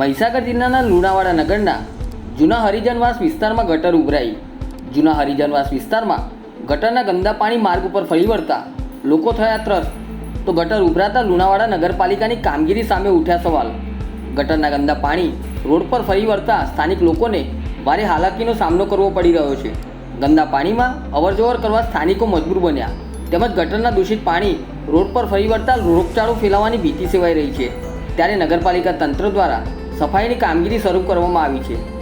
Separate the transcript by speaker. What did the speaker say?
Speaker 1: મહીસાગર જિલ્લાના લુણાવાડા નગરના જૂના હરિજનવાસ વિસ્તારમાં ગટર ઉભરાઈ. જૂના હરિજનવાસ વિસ્તારમાં ગટરના ગંદા પાણી માર્ગ ઉપર ફરી વળતા લોકો થયા ત્રસ્ત તો ગટર ઉભરાતા લુણાવાડા નગરપાલિકાની કામગીરી સામે ઉઠ્યા સવાલ. ગટરના ગંદા પાણી રોડ પર ફરી વળતા સ્થાનિક લોકોને ભારે હાલાકીનો સામનો કરવો પડી રહ્યો છે. ગંદા પાણીમાં અવરજવર કરવા સ્થાનિકો મજબૂર બન્યા. તેમજ ગટરના દૂષિત પાણી રોડ પર ફરી વળતા રોગચાળો ફેલાવાની ભીતિ સેવાઈ રહી છે. ત્યારે નગરપાલિકા તંત્ર દ્વારા સફાઈની કામગીરી શરૂ કરવામાં આવી છે.